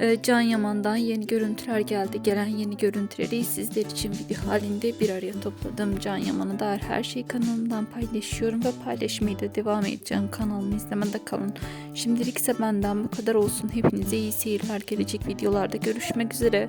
Ee, Can Yaman'dan yeni görüntüler geldi. Gelen yeni görüntüleri sizler için video halinde bir araya topladım. Can Yaman'a dair her şeyi kanalımdan paylaşıyorum ve paylaşmaya da devam edeceğim. Kanalımı izlemede kalın. Şimdilik ise benden bu kadar olsun. Hepinize iyi seyirler. Gelecek videolarda görüşmek üzere.